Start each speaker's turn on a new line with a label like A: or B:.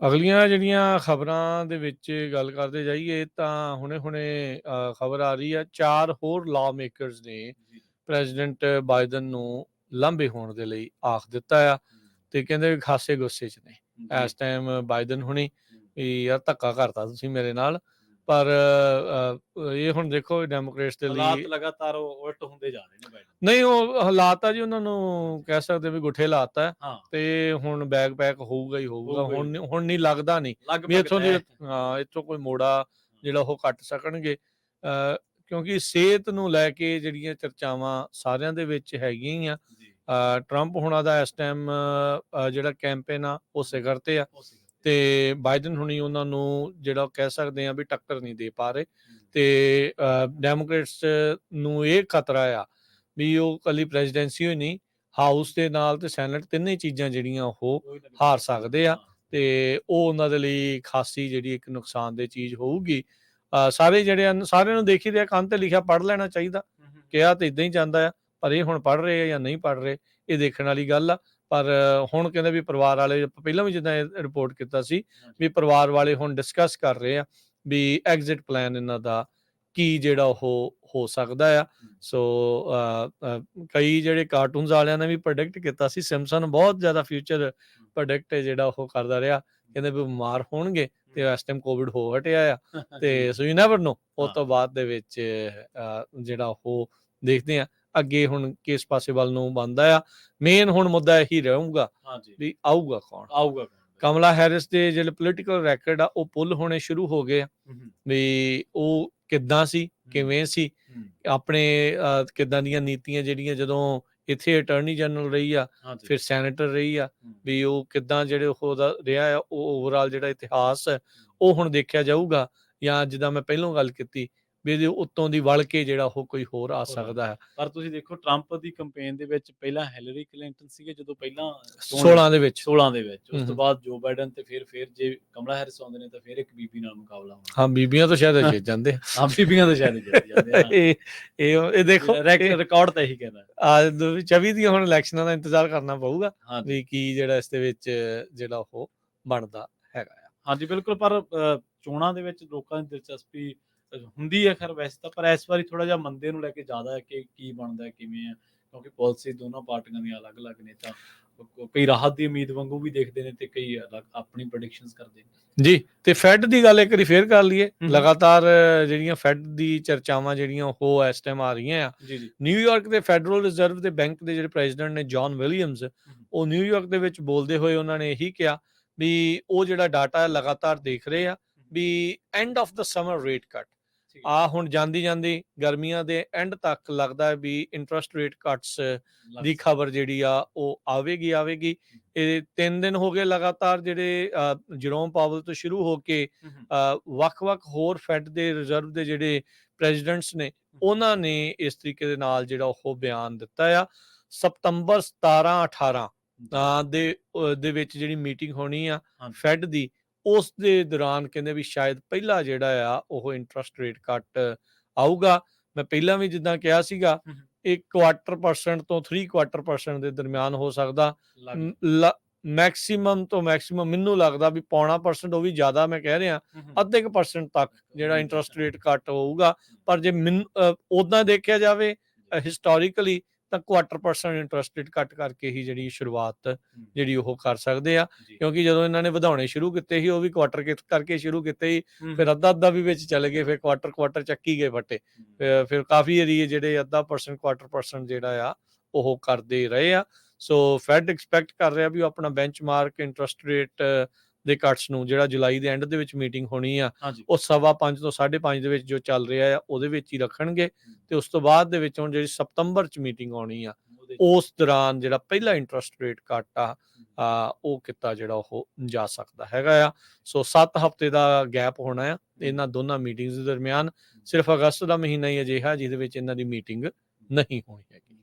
A: ਅਗਲੀਆਂ ਜਿਹੜੀਆਂ ਖਬਰਾਂ ਦੇ ਵਿੱਚ ਗੱਲ ਕਰਦੇ ਜਾਈਏ ਤਾਂ ਹੁਣੇ-ਹੁਣੇ ਖਬਰ ਆ ਰਹੀ ਆ 4 ਹੋਰ ਲਾਅ ਮੇਕਰਸ ਨੇ ਪ੍ਰੈਜ਼ੀਡੈਂਟ ਬਾਈਡਨ ਨੂੰ ਲੰਬੇ ਹੋਣ ਦੇ ਲਈ ਆਖ ਦਿੱਤਾ ਆ ਤੇ ਕਹਿੰਦੇ ਖਾਸੇ ਗੁੱਸੇ 'ਚ ਨੇ। ਇਸ ਟਾਈਮ ਬਾਈਡਨ ਹੁਣੀ ਵੀ ਯਾਰ ਧੱਕਾ ਕਰਤਾ ਤੁਸੀਂ ਮੇਰੇ ਨਾਲ। ਪਰ ਅ, ਇਹ ਹੁਣ ਦੇਖੋ ਡੈਮੋਕ੍ਰੇਟਸ ਦੇ
B: ਹਾਲਾਤ
A: ਲਈ
B: ਲਗਾਤਾਰ ਉਹ ਉਲਟ ਹੁੰਦੇ ਜਾ ਰਹੇ ਨੇ ਬਾਈਡਨ
A: ਨਹੀਂ ਉਹ ਹਾਲਾਤ ਆ ਜੀ ਉਹਨਾਂ ਨੂੰ ਕਹਿ ਸਕਦੇ ਵੀ ਗੁੱਠੇ ਲਾਤਾ। ਹੈ।
B: ਹਾਂ
A: ਤੇ ਹੁਣ ਬੈਗ ਪੈਕ ਹੋਊਗਾ ਹੀ ਹੋਊਗਾ
B: ਹੋਊਗਾ ਹੀ।
A: ਹੁਣ ਹੁਣ ਨਹੀਂ ਲੱਗਦਾ ਨਹੀਂ ਵੀ
B: ਲਗਭਗ
A: ਇੱਥੋਂ ਦੀ
B: ਤੈਅ ਹੈ।
A: ਹਾਂ ਇੱਥੋਂ ਕੋਈ ਮੋੜਾ ਜਿਹੜਾ ਉਹ ਕੱਟ ਸਕਣਗੇ। ਅ, ਕਿਉਂਕਿ ਸਿਹਤ ਨੂੰ ਲੈ ਕੇ ਜਿਹੜੀਆਂ ਚਰਚਾਵਾਂ ਸਾਰਿਆਂ ਦੇ ਵਿੱਚ ਹੈਗੀਆਂ ਹੀ ਆ।
B: ਜੀ।
A: ਅ, ਟਰੰਪ ਹੁਣਾਂ ਦਾ ਇਸ ਟਾਈਮ ਜਿਹੜਾ ਕੈਂਪੇਨ ਆ ਉਹ ਸਿਖਰ ਤੇ ਆ।
B: ਉਹ ਸੀ।
A: ਤੇ ਬਾਈਡਨ ਹੁਣੀ ਉਹਨਾਂ ਨੂੰ ਜਿਹੜਾ ਕਹਿ ਸਕਦੇ ਆ ਵੀ ਟੱਕਰ ਨਹੀਂ ਦੇ ਪਾ ਰਹੇ ਤੇ ਡੈਮੋਕ੍ਰੇਟਸ ਨੂੰ ਇਹ ਖਤਰਾ ਆ ਵੀ ਉਹ ਕੱਲੀ ਪ੍ਰੈਜ਼ੀਡੈਂਸੀ ਹੋਈ ਨਹੀਂ ਹਾਊਸ ਦੇ ਨਾਲ ਤੇ ਸੈਨੇਟ ਤਿੰਨੇ ਚੀਜ਼ਾਂ ਜਿਹੜੀਆਂ ਉਹ ਹਾਰ ਸਕਦੇ ਆ। ਤੇ ਉਹ ਉਹਨਾਂ ਦੇ ਲਈ ਖਾਸੀ ਜਿਹੜੀ ਇੱਕ ਨੁਕਸਾਨਦੇਹ ਚੀਜ਼ ਹੋਊਗੀ। ਸਾਰੇ ਜਿਹੜੇ ਸਾਰਿਆਂ ਨੂੰ ਦੇਖੀ ਰਿਹਾ ਕੰਨ ਤੇ ਲਿਖਿਆ ਪੜ੍ਹ ਲੈਣਾ ਚਾਹੀਦਾ। ਕਿਹਾ ਤੇ ਇਦਾਂ ਹੀ ਜਾਂਦਾ ਆ ਪਰ ਇਹ ਹੁਣ ਪੜ੍ਹ ਰਹੇ ਆ ਜਾਂ ਨਹੀਂ ਪੜ੍ਹ ਰਹੇ ਇਹ ਦੇਖਣ ਵਾਲੀ ਗੱਲ ਆ। ਪਰ ਹੁਣ ਕਹਿੰਦੇ ਵੀ ਪਰਿਵਾਰ ਵਾਲੇ ਪਹਿਲਾਂ ਵੀ ਜਿੱਦਾਂ ਰਿਪੋਰਟ ਕੀਤਾ ਸੀ ਵੀ ਪਰਿਵਾਰ ਵਾਲੇ ਹੁਣ ਡਿਸਕਸ ਕਰ ਰਹੇ ਆ ਵੀ ਐਗਜ਼ਿਟ ਪਲਾਨ ਇਹਨਾਂ ਦਾ ਕੀ ਜਿਹੜਾ ਉਹ ਹੋ ਸਕਦਾ ਆ। ਸੋ ਕਈ ਜਿਹੜੇ ਕਾਰਟੂਨਸ ਵਾਲਿਆਂ ਨੇ ਵੀ ਪ੍ਰੈਡਿਕਟ ਕੀਤਾ ਸੀ ਸਿਮਸਨ ਬਹੁਤ ਜ਼ਿਆਦਾ ਫਿਊਚਰ ਪ੍ਰੈਡਿਕਟ ਜਿਹੜਾ ਉਹ ਕਰਦਾ ਰਿਹਾ। ਕਹਿੰਦੇ ਵੀ ਬਿਮਾਰ ਹੋਣਗੇ ਤੇ ਇਸ ਟਾਈਮ ਕੋਵਿਡ ਹੋ ਹਟਿਆ ਆ। ਤੇ ਸੋ ਯੂ ਨੈਵਰ ਨੋ ਉਸ। ਤੋਂ ਬਾਅਦ ਦੇ ਵਿੱਚ ਜਿਹੜਾ ਉਹ ਦੇਖਦੇ ਆ। ਅੱਗੇ ਹੁਣ ਕਿਸ ਪਾਸੇ ਵੱਲ ਨੂੰ ਬੰਦਾ ਆ। ਮੇਨ ਹੁਣ ਮੁੱਦਾ ਇਹੀ ਰਹੂਗਾ
B: ਹਾਂਜੀ।
A: ਵੀ ਆਊਗਾ ਕੌਣ?
B: ਆਊਗਾ?
A: ਕਮਲਾ ਹੈਰਿਸ ਦੇ ਜਿਹੜੇ ਪੋਲੀਟੀਕਲ ਰੈਕੋਰਡ ਆ ਉਹ ਪੁੱਲ ਹੋਣੇ ਸ਼ੁਰੂ ਹੋ ਗਏ ਆ। ਵੀ ਉਹ ਕਿੱਦਾਂ ਸੀ ਕਿਵੇਂ ਸੀ? ਆਪਣੇ ਕਿੱਦਾਂ ਦੀਆਂ ਨੀਤੀਆਂ ਜਿਹੜੀਆਂ ਜਦੋਂ ਇੱਥੇ ਅਟਾਰਨੀ ਜਨਰਲ ਰਹੀ ਆ ਫਿਰ ਸੈਨੇਟਰ ਰਹੀ ਆ ਵੀ ਉਹ ਕਿੱਦਾਂ ਜਿਹੜੇ ਉਹਦਾ ਰਿਹਾ ਆ ਉਹ ਓਵਰਆਲ ਜਿਹੜਾ ਇਤਿਹਾਸ ਉਹ ਹੁਣ ਦੇਖਿਆ ਜਾਊਗਾ ਜਾਂ ਜਿੱਦਾਂ ਮੈਂ ਪਹਿਲਾਂ ਗੱਲ ਕੀਤੀ ਵੀ ਇਹਦੇ ਉੱਤੋਂ ਦੀ ਵਲ ਕੇ ਜਿਹੜਾ ਉਹ ਕੋਈ ਹੋਰ ਆ ਸਕਦਾ ਹੈ।
B: ਪਰ ਤੁਸੀਂ ਦੇਖੋ ਟਰੰਪ ਦੀ ਕੈਂਪੇਨ ਦੇ ਵਿੱਚ ਪਹਿਲਾਂ ਹੈਲਰੀ ਕਲਿੰਟਨ ਸੀਗੇ ਜਦੋਂ ਪਹਿਲਾਂ ਚੋਣ
A: 16 ਦੇ ਵਿੱਚ।
B: 16 ਦੇ ਵਿੱਚ। ਉਸ ਤੋਂ। ਬਾਅਦ ਜੋ ਬਾਈਡਨ ਤੇ ਫਿਰ ਫਿਰ ਜੇ ਕਮਲਾ ਹੈਰਿਸ ਆਉਂਦੇ ਨੇ ਤਾਂ ਫਿਰ ਇੱਕ ਬੀਬੀ ਨਾਲ ਮੁਕਾਬਲਾ ਹੋਣਾ।
A: ਹਾਂ ਬੀਬੀਆਂ ਤੋਂ ਸ਼ਾਇਦ ਜਿੱਤ ਜਾਂਦੇ ਆ।
B: ਹਾਂ ਬੀਬੀਆਂ ਤਾਂ ਸ਼ਾਇਦ ਜਿੱਤ ਜਾਂਦੇ ਆ
A: ਇਹ ਇਹ ਦੇਖੋ
B: ਰਿਕਾਰਡ ਤਾਂ ਇਹੀ ਕਹਿੰਦਾ।
A: ਆ 24 ਦੀਆਂ ਹੁਣ ਇਲੈਕਸ਼ਨਾਂ ਦਾ ਇੰਤਜ਼ਾਰ ਕਰਨਾ ਪਊਗਾ ਵੀ ਕੀ ਜਿਹੜਾ ਇਸ ਦੇ ਵਿੱਚ ਜਿਹੜਾ ਉਹ ਬਣਦਾ ਹੈਗਾ
B: ਹਾਂਜੀ ਬਿਲਕੁਲ ਪਰ ਚੋਣਾਂ ਦੇ ਵਿੱਚ ਲੋਕਾਂ ਦੀ ਦਿਲਚਸਪੀ ਹੁੰਦੀ ਹੈ ਖੈਰ ਵੈਸੇ ਤਾਂ ਪਰ ਇਸ ਵਾਰੀ ਥੋੜਾ ਜਿਹਾ ਮੰਦੇ ਨੂੰ ਲੈ ਕੇ ਜ਼ਿਆਦਾ ਹੈ ਕਿ ਕੀ ਬਣਦਾ ਹੈ, ਕਿਵੇਂ ਹੈ ਕਿਉਂਕਿ ਪਾਲਿਸੀ ਦੋਨੋਂ ਪਾਰਟੀਆਂ ਦੀਆਂ ਅਲੱਗ-ਅਲੱਗ ਨੇ ਤਾਂ ਕਈ ਰਾਹਤ ਦੀ ਉਮੀਦ ਵਾਂਗੂ ਵੀ ਦੇਖਦੇ ਨੇ ਤੇ ਕਈ ਆਪਣੀ ਪ੍ਰੈਡਿਕਸ਼ਨਸ ਕਰਦੇ ਨੇ।
A: ਜੀ ਤੇ ਫੈਡ ਦੀ ਗੱਲ ਇੱਕ ਵਾਰੀ ਫੇਰ ਕਰ ਲਈਏ। ਲਗਾਤਾਰ ਜਿਹੜੀਆਂ ਫੈਡ ਦੀ ਚਰਚਾਵਾਂ ਜਿਹੜੀਆਂ ਉਹ ਇਸ ਟਾਈਮ ਆ ਰਹੀਆਂ ਆ। ਨਿਊਯਾਰਕ ਦੇ ਫੈਡਰਲ ਰਿਜ਼ਰਵ ਦੇ ਬੈਂਕ ਦੇ ਜਿਹੜੇ ਪ੍ਰੈਜ਼ੀਡੈਂਟ ਨੇ ਜੌਨ ਵਿਲੀਅਮਸ ਉਹ ਨਿਊਯਾਰਕ ਦੇ ਵਿੱਚ ਬੋਲਦੇ ਹੋਏ ਉਹਨਾਂ ਨੇ ਇਹੀ ਕਿਹਾ ਵੀ ਉਹ ਜਿਹੜਾ ਡਾਟਾ ਲਗਾਤਾਰ ਦੇਖ ਰਹੇ ਆ ਵੀ end of the summer rate cut ਆ ਹੁਣ ਜਾਂਦੀ ਜਾਂਦੀ ਗਰਮੀਆਂ ਦੇ ਐਂਡ ਤੱਕ ਲੱਗਦਾ ਹੈ ਵੀ ਇੰਟਰਸਟ ਰੇਟ ਕੱਟਸ ਦੀ ਖਬਰ ਜਿਹੜੀ ਆ ਉਹ ਆਵੇਗੀ ਆਵੇਗੀ। ਇਹ ਤਿੰਨ ਦਿਨ ਹੋ ਗਏ ਲਗਾਤਾਰ ਜਿਹੜੇ ਜਰੋਮ ਪਾਵਲ ਤੋਂ ਸ਼ੁਰੂ ਹੋ ਕੇ ਵੱਖ-ਵੱਖ ਹੋਰ ਫੈਡ ਦੇ ਰਿਜ਼ਰਵ ਦੇ ਜਿਹੜੇ ਪ੍ਰੈਜ਼ੀਡੈਂਟਸ ਨੇ ਉਹਨਾਂ ਨੇ ਇਸ ਤਰੀਕੇ ਦੇ ਨਾਲ ਜਿਹੜਾ ਉਹ ਬਿਆਨ ਦਿੱਤਾ ਆ। ਸਤੰਬਰ 17 18 ਅ, ਦੇ ਦੇ ਵਿੱਚ ਜਿਹੜੀ ਮੀਟਿੰਗ ਹੋਣੀ ਆ। ਫੈਡ ਦੀ ਉਸ ਦੇ ਦੌਰਾਨ ਕਹਿੰਦੇ ਵੀ ਸ਼ਾਇਦ ਪਹਿਲਾ ਜਿਹੜਾ ਆ ਉਹ ਇੰਟਰਸਟ ਰੇਟ ਕੱਟ ਆਊਗਾ ਮੈਂ ਪਹਿਲਾਂ ਵੀ ਜਿੱਦਾਂ ਕਿਹਾ ਸੀਗਾ। ਇੱਕ ਕੁਆਟਰ ਪਰਸੈਂਟ ਤੋਂ 3 ਕੁਆਟਰ ਪਰਸੈਂਟ ਦੇ ਦਰਮਿਆਨ ਹੋ ਸਕਦਾ ਮੈਕਸਿਮਮ ਤੋਂ ਮੈਕਸਿਮਮ ਮੈਨੂੰ ਲੱਗਦਾ ਵੀ ਪੌਣਾ ਪਰਸੈਂਟ ਉਹ ਵੀ ਜ਼ਿਆਦਾ ਮੈਂ ਕਹਿ ਰਿਹਾ। ਅੱਧੇ ਕੁ ਪਰਸੈਂਟ ਤੱਕ ਜਿਹੜਾ ਇੰਟਰਸਟ। ਰੇਟ ਘੱਟ ਹੋਊਗਾ ਪਰ ਜੇ ਉਦਾਂ ਦੇਖਿਆ ਜਾਵੇ ਹਿਸਟੋਰੀਕਲੀ ਤਾਂ ਕੁਆਟਰ ਪਰਸੈਂਟ ਇੰਟਰਸਟ ਰੇਟ ਘੱਟ ਕਰਕੇ ਹੀ ਜਿਹੜੀ ਸ਼ੁਰੂਆਤ ਜਿਹੜੀ ਉਹ ਕਰ ਸਕਦੇ ਆ। ਕਿਉਂਕਿ ਜਦੋਂ ਇਹਨਾਂ ਨੇ ਵਧਾਉਣੇ ਸ਼ੁਰੂ ਕੀਤੇ ਸੀ ਉਹ ਵੀ ਕੁਆਟਰ ਕਰਕੇ ਸ਼ੁਰੂ ਕੀਤੇ ਸੀ ਫਿਰ ਅੱਧਾ ਅੱਧਾ ਵੀ ਵਿੱਚ ਚਲੇ ਗਏ ਫਿਰ ਕੁਆਟਰ ਕੁਆਟਰ ਚੱਕੀ ਗਏ। ਫਿਰ- ਫਿਰ ਕਾਫੀ ਏਰੀਏ ਜਿਹੜੇ ਅੱਧਾ ਪਰਸੈਂਟ ਕੁਆਟਰ ਪਰਸੈਂਟ ਜਿਹੜਾ ਆ ਉਹ ਕਰਦੇ ਰਹੇ ਆ ਸੋ ਫੈਡ ਐਕਸਪੈਕਟ ਕਰ ਰਿਹਾ ਵੀ ਉਹ ਆਪਣਾ ਬੈਂਚਮਾਰਕ ਇੰਟਰਸਟ ਰੇਟ ਦੇ ਕੱਟਸ ਨੂੰ ਜਿਹੜਾ ਜੁਲਾਈ ਦੇ ਐਂਡ ਦੇ ਵਿੱਚ ਮੀਟਿੰਗ ਹੋਣੀ ਆ ਉਹ ਸਵਾ 5 ਤੋਂ 5.5 ਦੇ ਵਿੱਚ ਜੋ ਚੱਲ ਰਿਹਾ ਆ ਉਹਦੇ ਵਿੱਚ ਹੀ ਰੱਖਣਗੇ ਤੇ ਉਸ ਤੋਂ ਬਾਅਦ ਦੇ ਵਿੱਚ ਹੁਣ ਜਿਹੜੀ ਸਤੰਬਰ ਚ ਮੀਟਿੰਗ ਆਉਣੀ ਆ ਉਸ ਦੌਰਾਨ ਜਿਹੜਾ ਪਹਿਲਾ ਇੰਟਰਸਟ ਰੇਟ ਕੱਟ ਆ ਆ, ਉਹ ਕੀਤਾ ਜਿਹੜਾ ਉਹ ਜਾ ਸਕਦਾ ਹੈਗਾ ਆ। ਸੋ 7 ਹਫ਼ਤੇ ਦਾ ਗੈਪ ਹੋਣਾ ਆ ਇਹਨਾਂ ਦੋਨਾਂ ਮੀਟਿੰਗਸ ਦੇ ਦਰਮਿਆਨ ਸਿਰਫ ਅਗਸਤ ਦਾ ਮਹੀਨਾ ਹੀ ਅਜਿਹਾ ਜਿਹਦੇ ਵਿੱਚ ਇਹਨਾਂ ਦੀ ਮੀਟਿੰਗ ਨਹੀਂ ਹੋਣੀ ਹੈਗੀ।